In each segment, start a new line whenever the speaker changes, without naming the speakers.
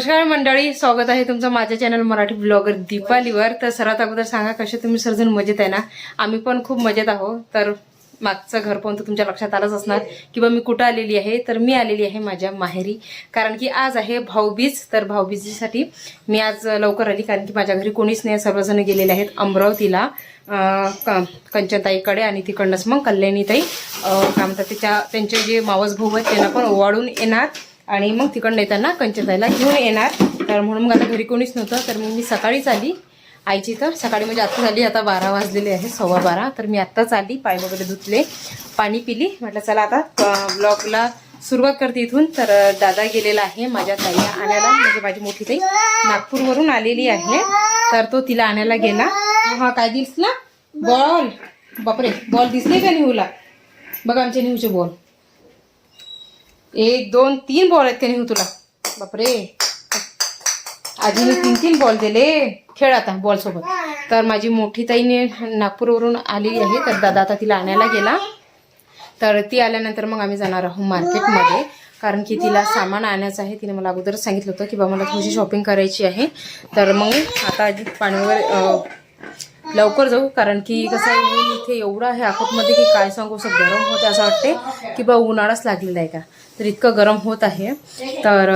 नमस्कार मंडळी स्वागत आहे तुमचं माझ्या चॅनल मराठी ब्लॉगर दीपालीवर. तर सर्वात अगोदर सांगा कसे तुम्ही सर्वजण मजेत आहे ना? आम्ही पण खूप मजेत आहोत. तर मागचं घर पण तर तुमच्या लक्षात आलंच असणार किंवा मी कुठं आलेली आहे? तर मी आलेली आहे माझ्या माहेरी. कारण की आज आहे भाऊबीज. तर भाऊबीजीसाठी मी आज लवकर आली कारण की माझ्या घरी कोणीच नाही. सर्वजण गेलेले आहेत अमरावतीला. क- कंचनताईकडे आणि तिकडनंच मग कल्याणीताई. काय म्हणतात त्याच्या त्यांचे जे मावस भाऊ आहेत त्यांना पण ओवाळून येणार. आणि मग तिकडनं येताना कंचनताईला घेऊन येणार. तर म्हणून मग आता घरी कोणीच नव्हतं तर मग मी सकाळीच आली. आईची तर सकाळी म्हणजे आत्ता झाली आता बारा वाजलेले आहे सव्वा बारा. तर मी आत्ताच आली पाय वगैरे धुतले पाणी पिली. म्हटलं चला आता ब्लॉगला सुरुवात करते इथून. तर दादा गेलेला आहे माझ्या ताईला आणायला म्हणजे माझी मोठी ताई नागपूरवरून आलेली आहे. तर तो तिला आणायला गेला. हा काय दिसला? बॉल. बापरे बॉल दिसले का निहूला? बघा आमच्या निहूचे बॉल. एक दोन तीन बॉल आहेत का निहू हो तुला? बापरे. आजीने तीन तीन बॉल दिले. खेळ आता बॉल सोबत. तर माझी मोठी ताईने नागपूरवरून आलेली आहे. तर दादा आता तिला आणायला गेला. तर ती आल्यानंतर मग आम्ही जाणार आहोत मार्केटमध्ये. कारण की तिला सामान आणायचं आहे. तिने मला अगोदरच सांगितलं होतं की बाबा मला थोडीशी शॉपिंग करायची आहे. तर मग आता आधी पाण्यावर लवकर जाऊ. कारण की कसं आहे ऊन इथे एवढं आहे अकोटमध्ये की काय सांगू असं गरम होतं असं वाटते की बा उन्हाळाच लागलेला आहे का? तर इतकं गरम होत आहे. तर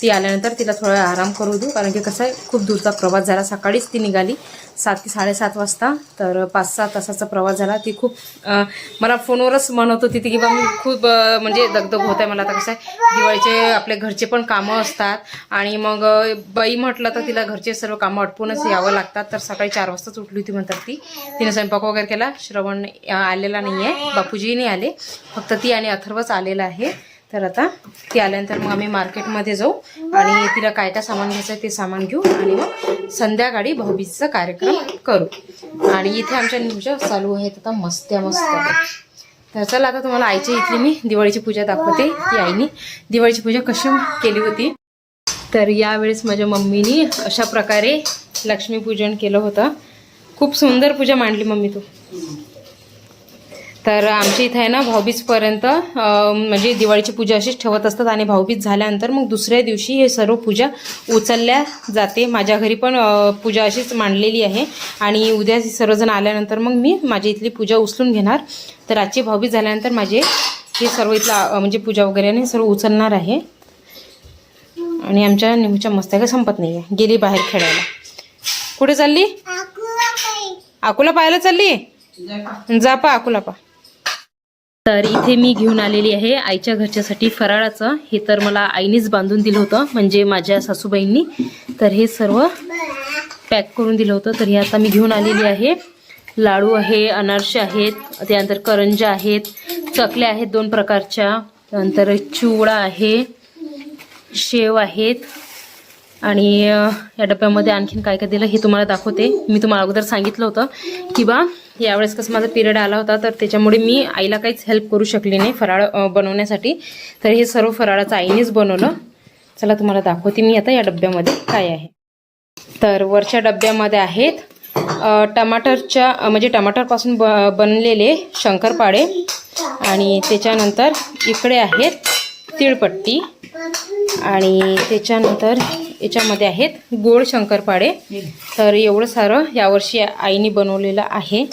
ती आल्यानंतर तिला थोडा आराम करू देऊ. कारण की कसं आहे खूप दूरचा प्रवास झाला. सकाळीच ती निघाली सात ते साडेसात वाजता. तर पाच सहा तासाचा प्रवास झाला. ती खूप मला फोनवरच म्हणत होती ती की बा मी खूप म्हणजे दगदग होत आहे मला आता कसं आहे. दिवाळीचे आपले घरचे पण कामं असतात आणि मग बाई म्हटलं तर तिला घरचे सर्व कामं अटपूनच यावं लागतात. तर सकाळी चार वाजताच उठली होती म्हणतात ती. तिने स्वयंपाक वगैरे केला. श्रवण आलेला नाही आहे बापूजीही नाही आले. फक्त ती आणि अथर्वच आलेला आहे. तर आता ती आल्यानंतर मग आम्ही मार्केटमध्ये जाऊ आणि तिला काय काय सामान घ्यायचं आहे ते सामान घेऊ आणि मग संध्याकाळी भाऊबीजचा कार्यक्रम करू. आणि इथे आमच्या पूजा चालू आहेत आता मस्त्या मस्त. तर चला आता तुम्हाला आईच्या इथली मी दिवाळीची पूजा दाखवते. की आईने दिवाळीची पूजा कशी केली होती. तर यावेळेस माझ्या मम्मीनी अशा प्रकारे लक्ष्मीपूजन केलं होतं. खूप सुंदर पूजा मांडली मम्मी तू. तर आमच्या इथं आहे ना भाऊबीजपर्यंत म्हणजे दिवाळीची पूजा अशीच ठेवत असतात आणि भाऊबीज झाल्यानंतर मग दुसऱ्या दिवशी हे सर्व पूजा उचलल्या जाते. माझ्या घरी पण पूजा अशीच मांडलेली आहे आणि उद्या सर्वजण आल्यानंतर मग मी माझ्या इथली पूजा उचलून घेणार. तर आजची भाऊबीज झाल्यानंतर माझे हे सर्व इथला म्हणजे पूजा वगैरे आणि सर्व उचलणार आहे. आणि आमच्या निमूच्या मस्तका संपत नाही आहे गेली बाहेर खेळायला. कुठे चालली? अकोला पाहायला चालली? जा पा अकोला पा. तर इथे मी घेऊन आलेली आहे आईच्या घरच्यासाठी फराळाचं. हे तर मला आईनेच बांधून दिलं होतं म्हणजे माझ्या सासूबाईंनी. तर हे सर्व पॅक करून दिलं होतं. तर हे आता मी घेऊन आलेली आहे. लाडू आहे अनारसे आहेत त्यानंतर करंजा आहेत चकल्या आहेत दोन प्रकारच्या. त्यानंतर चिवडा आहे शेव आहेत. आणि या डब्यामध्ये आणखीन काय काय दिलं हे तुम्हाला दाखवते. मी तुम्हाला अगोदर सांगितलं होतं की बा यावेळेस कसं माझा पिरियड आला होता तर त्याच्यामुळे मी आईला काहीच हेल्प करू शकली नाही फराळ बनवण्यासाठी. तर हे सर्व फराळाचं आईनेच बनवलं. चला तुम्हाला दाखवते मी आता या डब्यामध्ये काय आहे. तर वरच्या डब्यामध्ये आहेत टमाटरच्या म्हणजे टमाटरपासून ब बनलेले शंकरपाळे आणि त्याच्यानंतर इकडे आहेत तिळपट्टी आणि त्याच्यानंतर याच्यामध्ये आहेत गोड शंकरपाळे. तर एवढं सारं यावर्षी आईने बनवलेलं आहे.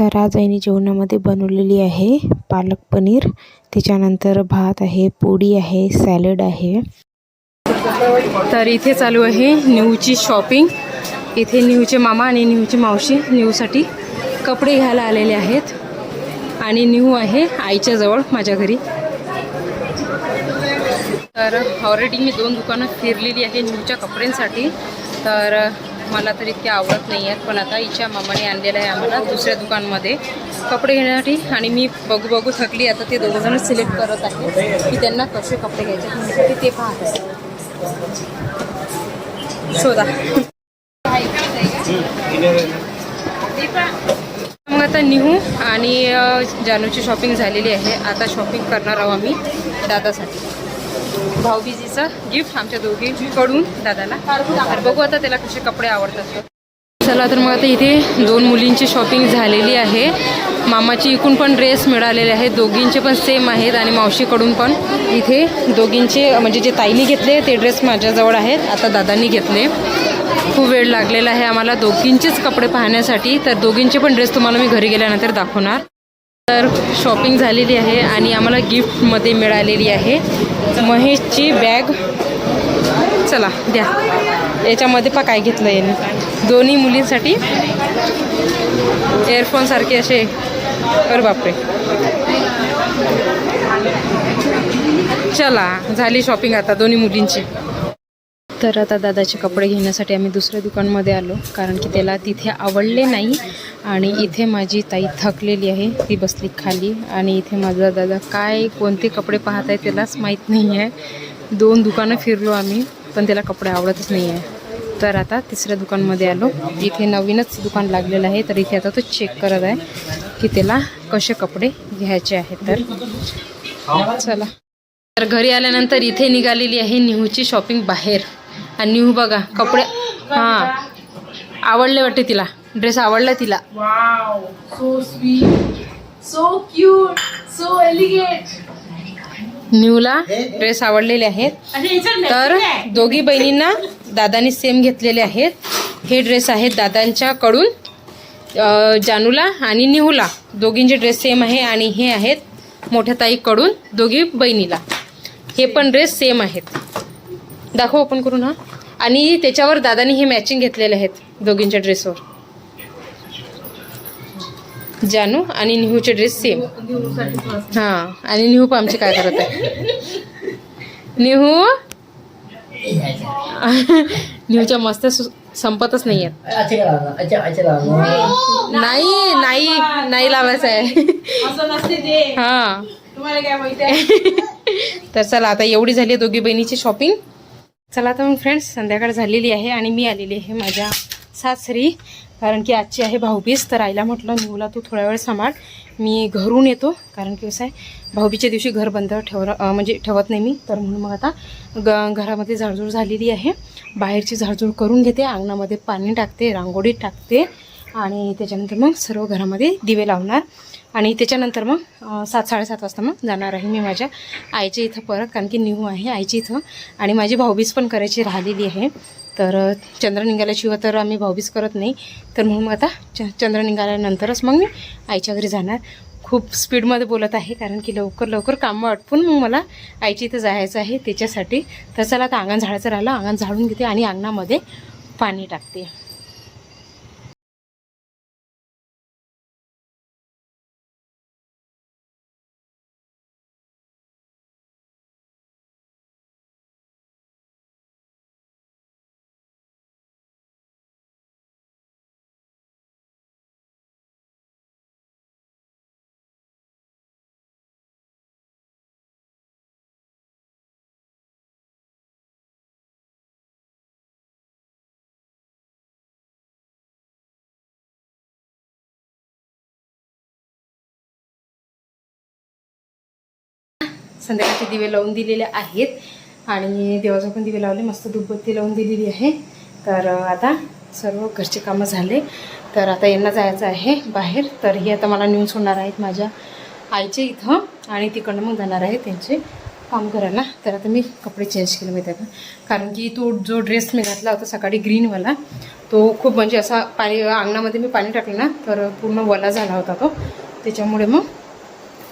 तर आज आईने जेवणामध्ये बनवलेली आहे पालक पनीर. त्याच्यानंतर भात आहे पोळी आहे सॅलड आहे.
तर इथे चालू आहे न्यूची शॉपिंग. इथे न्यूचे मामा आणि न्यूची मावशी न्यूसाठी कपडे घ्यायला आलेले आहेत. आणि न्यू आहे आईच्या जवळ माझ्या घरी. तर ऑलरेडी मी दोन दुकानं फिरलेली आहे न्यूच्या कपड्यांसाठी. तर मला तर इतके आवडत नाही आहेत पण आता हिच्या मामाने आणलेलं आहे आम्हाला दुसऱ्या दुकानमध्ये कपडे घेण्यासाठी. आणि मी बघू बघू थकली आता ते दोघंजण सिलेक्ट करत आहे की त्यांना कसे कपडे घ्यायचे त्यासाठी ते पाहत आहे शोधा. मग आता निहू आणि जानूची शॉपिंग झालेली आहे. आता शॉपिंग करणार आहोत आम्ही दादासाठी. भाऊबीजीचं गिफ्ट आमच्या दोघींकडून दादाला. तर बघू आता त्याला कसे कपडे आवडतात. चला तर मग आता इथे दोन मुलींची शॉपिंग झालेली आहे. मामाची इकून पण ड्रेस मिळालेले आहेत. दोघींचे पण सेम आहेत आणि मावशीकडून पण. इथे दोघींचे म्हणजे जे ताईनी घेतले ते ड्रेस माझ्याजवळ आहेत. आता दादांनी घेतले. खूप वेळ लागलेला आहे आम्हाला. दोघींचेच कपडे पाहण्यासाठी. तर दोघींचे पण ड्रेस तुम्हाला मी घरी गेल्यानंतर दाखवणार. तर शॉपिंग झालेली आहे आणि आम्हाला गिफ्टमध्ये मिळालेली आहे. महेशची बॅग. चला द्या. याच्यामध्ये पा काय घेतलं येईल दोन्ही मुलींसाठी एअरफोनसारखे असे. अरे बापरे. चला झाली शॉपिंग आता दोन्ही मुलींची. तर आता दादाचे कपडे घेण्यासाठी आम्ही दुसऱ्या दुकानमध्ये आलो कारण की त्याला तिथे आवडले नाही. आणि इथे माझी ताई थकलेली आहे ती बसली खाली. आणि इथे माझा दादा काय कोणते कपडे पाहत आहे त्यालाच माहीत नाही आहे. दोन दुकानं फिरलो आम्ही पण त्याला कपडे आवडतच नाही आहे. तर आता तिसऱ्या दुकानमध्ये आलो. इथे नवीनच दुकान लागलेलं आहे तर इथे आता तो चेक करत आहे की त्याला कसे कपडे घ्यायचे आहेत. तर चला. तर घरी आल्यानंतर इथे निघालेली आहे निहूची शॉपिंग बाहेर. आणि निहू बघा कपडे हां. आवडले वाटते तिला. ड्रेस आवडला तिला. निहूला ड्रेस आवडलेले आहेत. तर दोघी बहिणींना दादानी सेम घेतलेले आहेत. हे ड्रेस आहेत दादांच्याकडून जानूला आणि निहूला दोघींचे ड्रेस सेम आहे आणि हे आहेत मोठ्या ताईकडून दोघी बहिणीला. हे पण ड्रेस सेम आहेत. दाखव ओपन करून हा. आणि त्याच्यावर दादानी हे मॅचिंग घेतलेले आहेत दोघींच्या ड्रेसवर जानू आणि निहूचे ड्रेस सेम हां आणि निहू पण आमचे काय करत आहे? निहू? निहूच्या मस्त संपतच नाही नाही नाही नाही लावायचं आहे. हां. तर चला आता एवढी झाली दोघी बहिणीची शॉपिंग चला आता मग फ्रेंड्स संध्याकाळ झालेली आहे आणि मी आलेली आहे माझ्या सासरी. कारण की आजची आहे भाऊबीज तर आईला म्हटलं निवला तू थोड्या वेळ सांभाळ. मी घरून येतो कारण की कसं आहे भाऊबीच्या दिवशी घर बंद ठेवलं म्हणजे ठेवत नाही मी. तर म्हणून मग आता ग घरामध्ये झाडझूड झालेली आहे. बाहेरची झाडझूड करून घेते अंगणामध्ये पाणी टाकते रांगोळी टाकते आणि त्याच्यानंतर मग सर्व घरामध्ये दिवे लावणार. आणि त्याच्यानंतर मग सात साडेसात वाजता मग जाणार आहे मी माझ्या आईच्या इथं परत कारण की न्यू आहे आईच्या इथं. आणि माझी भाऊबीज पण करायची राहिलेली आहे. तर चंद्र निघाल्याशिवाय तर आम्ही भाऊबीज करत नाही. तर म्हणून मग आता च चंद्र निघाल्यानंतरच मग मी आईच्या घरी जाणार. खूप स्पीडमध्ये बोलत आहे कारण की लवकर लवकर कामं आटपून मग मला आईच्या इथं जायचं आहे त्याच्यासाठी. तर चला आता अंगण झाडायचं राहिलं अंगण झाडून घेते आणि अंगणामध्ये पाणी टाकते. संध्याकाळचे दिवे लावून दिलेले आहेत. आणि देवाचं पण दिवे लावले. मस्त दुबबत्ती लावून दिलेली आहे. तर आता सर्व घरचे कामं झाले. तर आता यांना जायचं आहे बाहेर. तर हे आता मला नेऊन सोडणार आहेत माझ्या आईच्या इथं. आणि तिकडनं मग जाणार आहे त्यांचे काम करायला. तर आता मी कपडे चेंज केले माहिती आहे कारण की तो जो ड्रेस मी घातला होता सकाळी ग्रीनवाला तो खूप म्हणजे असा पाणी अंगणामध्ये मी पाणी टाकलं ना तर पूर्ण वला झाला होता तो. त्याच्यामुळे मग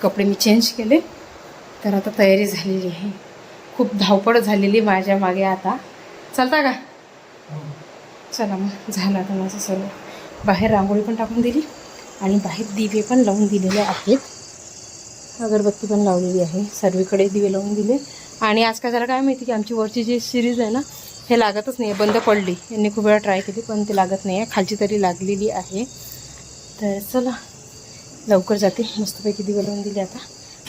कपडे मी चेंज केले. तर आता तयारी झालेली आहे. खूप धावपळ झालेली माझ्या मागे आता. चालता का? चला मग झालं आता माझं सर्व बाहेर रांगोळी पण टाकून दिली आणि बाहेर दिवे पण लावून दिलेले आहेत. अगरबत्ती पण लावलेली आहे. सर्वीकडे दिवे लावून दिले. आणि आज काय झालं काय माहिती की आमची वरची जी सिरीज आहे ना हे लागतच नाही आहे बंद पडली. यांनी खूप वेळा ट्राय केली पण ते लागत नाही आहे खालची तरी लागलेली आहे. तर चला लवकर जाते. मस्तपैकी दिवे लावून दिले आता.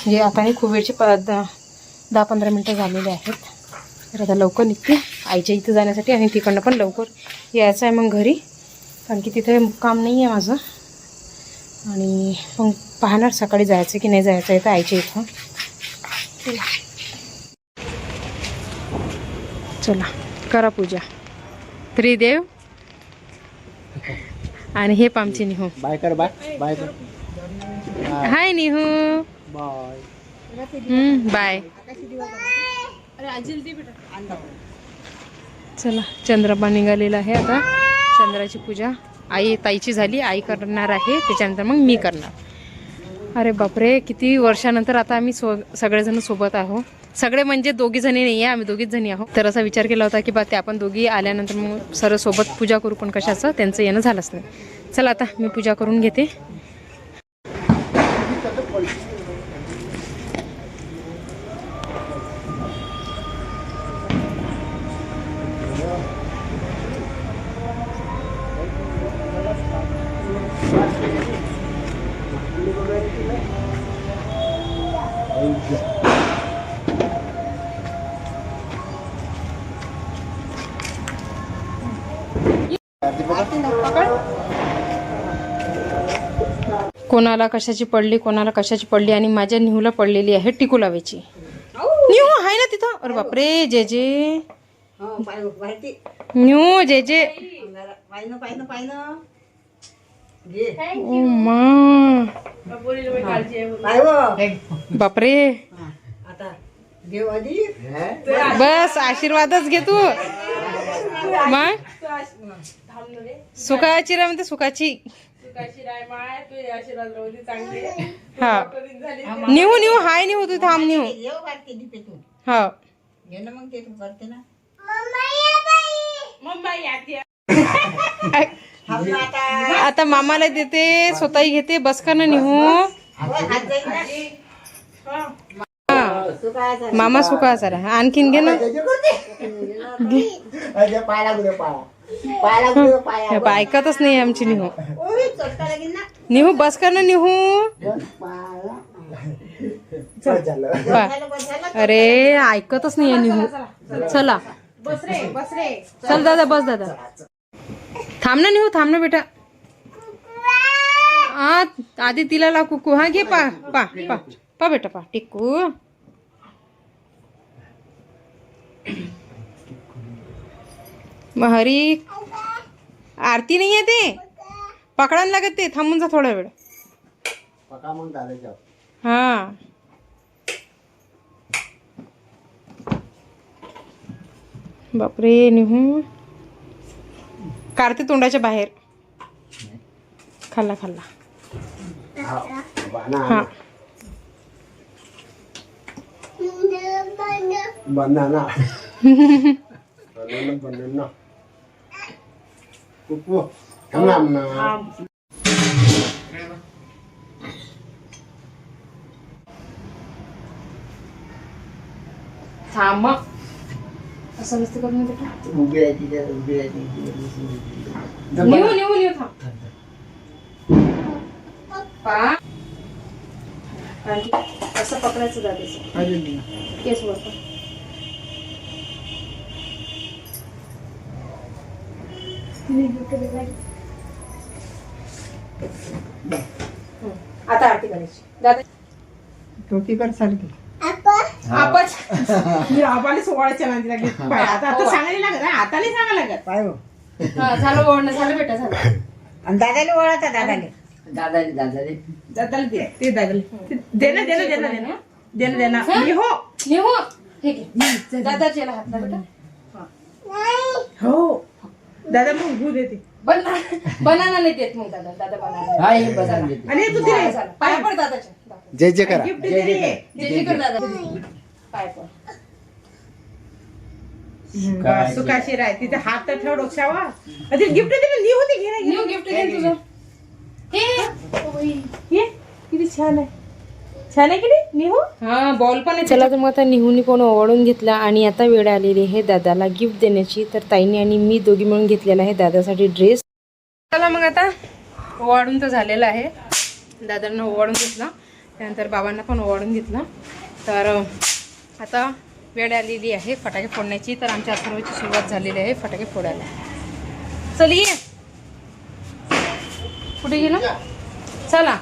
म्हणजे आता नाही खूप वेळचे प द दहा पंधरा मिनटं झालेले आहेत. तर आता लवकर निघते. आईच्या इथं जाण्यासाठी आणि तिकडनं पण लवकर यायचं आहे मग घरी. कारण की तिथे काम नाही आहे माझं. आणि मग पाहणार सकाळी जायचं की नाही जायचं आहे तर आईच्या इथं. चला. चला करा पूजा. त्रिदेव आणि हे पामची निहो.
बाय कर बाय बाय कर.
हाय निहू. बाय. चला चंद्रपा निघालेला आहे आता. चंद्राची पूजा. आई ताईची झाली. आई करणार आहे. त्याच्यानंतर मग मी करणार. अरे बापरे किती वर्षानंतर आता आम्ही सो सगळेजण सोबत आहो सगळे म्हणजे दोघी जणी नाही आहे आम्ही दोघीच जणी आहोत. तर असा विचार केला होता की बा ते आपण दोघी आल्यानंतर मग सर्व सोबत पूजा करू पण कशाचं? त्यांचं येणं झालंच नाही. चला आता मी पूजा करून घेते. कोणाला कशाची पडली कोणाला कशाची पडली आणि माझ्या निहूला पडलेली आहे टिकू लावायची निहू आहे ना तिथं? अरे बापरे जे जे न्यू जे जे बापरे. बस. आशीर्वादच घे तू. मग? सुखाची रे म्हणते सुखाची हा निहू निहू हाय निहू तू थांब निहू हा आता मामाला देते स्वतःही घेते बस का ना निहू हा. मामा सुका जरा आणखीन घे ना हे बा, ऐकतच नाही आमची निहू. निहू बस कर ना निहू. बा. अरे ऐकतच नाही निहू. चला चल दादा बस दादा. थांब ना निहू थांब ना बेटा. हा आधी तिला ला कुकू. हा घे पा पा पा. पा बेटा पा. टिकू. मग हरी आरती नाही आहे ते? पकडायला लागत ते थांबून जा थोडा वेळ. हा. बापरे निहू. काढते तोंडाच्या बाहेर. खाल्ला खाल्ला. हा
banana, banana. Pupu. Enam na.
थांब असं नसतं करून बेटा
उभी आहे तिथे उभी आहे तिथे
निहू निहू निहू थांब पा आणखी असं पकडायचं दादाचं केस वर कर. हं. आता आरती करायची. दादा आपच
मी आबाला सोळाच्या नांदी लागली. बाय, आता आता सांगायला लागत हा, आता नाही सांगायला लागत.
हा, झालं ओढणं झालं बेटा झालं.
दादाले वळता दादाले? दादाले दादाले.
दादाला दे ते दादाला. ते- दे ना दे ना दे ना दे ना. दे ना दे ना. मी हो
निहू हे घे. दादाची याला हात बेटा.
हो. दादा मग भू देते.
बना बनाना नाही देत मग दादा दादा बनाना.
हा हे देते
आणि तू
झालं,
तिला
झालं. पाय पड दादाच्या. दादा.
जय जय करा.
गिफ्ट दिली
जे जे कर. दादा. पाय पड.
सुखाशी राय तिथे हात तर ठेव तिला गिफ्ट दिली नी. होती घे ना, घे
न्यू गिफ्ट दे तुझं. हे
किती छान आहे. छान आहे की नाही निहू?
हा बॉल पण आहे
चला तर मग आता निहूनी पण ओवाळून घेतला आणि आता वेळ आलेली आहे दादाला गिफ्ट देण्याची. तर ताईने आणि मी दोघी मिळून घेतलेला आहे दादासाठी ड्रेस
चला मग आता ओवाळून तर झालेलं आहे. दादांना ओवाळून घेतला त्यानंतर बाबांना पण ओवाळून घेतला. तर आता वेळ आलेली आहे फटाके फोडण्याची. तर आमच्या अथर्वची सुरुवात झालेली आहे फटाके फोडायला. चल ये. कुठे गेला? चला.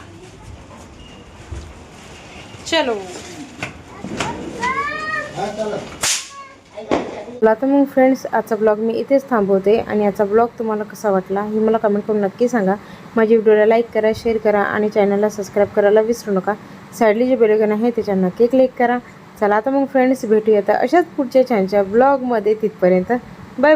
चलो। चला तर मग फ्रेंड्स आजचा ब्लॉग मी इथेच थांबवते आणि याचा ब्लॉग तुम्हाला कसा वाटला हे मला कमेंट करून नक्की सांगा. माझ्या व्हिडिओला लाईक करा शेअर करा आणि चॅनलला सबस्क्राईब करायला विसरू नका. साईडली जे बेलगन आहे त्याच्यावर नक्की क्लिक करा. चला आता मग फ्रेंड्स भेटूया आता अशाच पुढच्या छानच्या ब्लॉगमध्ये तिथपर्यंत. Bye bye